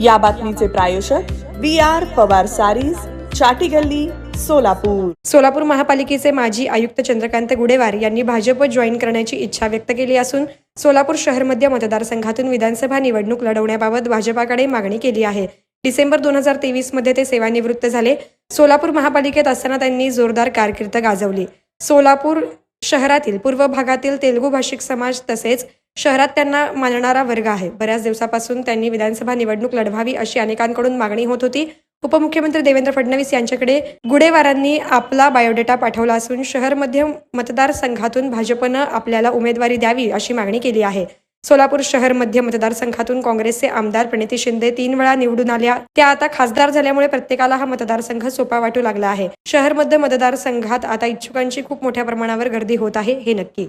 या बातमीचे प्रायोजक बी आर पवार सारीज चाटी गल्ली सोलापूर. सोलापूर महापालिकेचे माजी आयुक्त चंद्रकांत गुडेवार यांनी भाजप जॉईन करण्याची इच्छा व्यक्त केली असून सोलापूर शहर मध्य मतदारसंघातून विधानसभा निवडणूक लढवण्याबाबत भाजपाकडे मागणी केली आहे. डिसेंबर दोन हजार तेवीसमध्ये ते सेवानिवृत्त झाले. सोलापूर महापालिकेत असताना त्यांनी जोरदार कारकीर्द गाजवली. सोलापूर शहरातील पूर्व भागातील तेलुगू भाषिक समाज तसेच शहरात त्यांना मानणारा वर्ग आहे. बऱ्याच दिवसापासून त्यांनी विधानसभा निवडणूक लढवावी अशी अनेकांकडून मागणी होत होती. उपमुख्यमंत्री देवेंद्र फडणवीस यांच्याकडे गुडेवारांनी आपला बायोडेटा पाठवला असून शहर मध्य मतदारसंघातून भाजपनं आपल्याला उमेदवारी द्यावी अशी मागणी केली आहे. सोलापूर शहर मध्य मतदारसंघातून काँग्रेसचे आमदार प्रणिती शिंदे तीन वेळा निवडून आल्या. त्या आता खासदार झाल्यामुळे प्रत्येकाला हा मतदारसंघ सोपा वाटू लागला आहे. शहर मध्य मतदारसंघात आता इच्छुकांची खूप मोठ्या प्रमाणावर गर्दी होत आहे हे नक्की.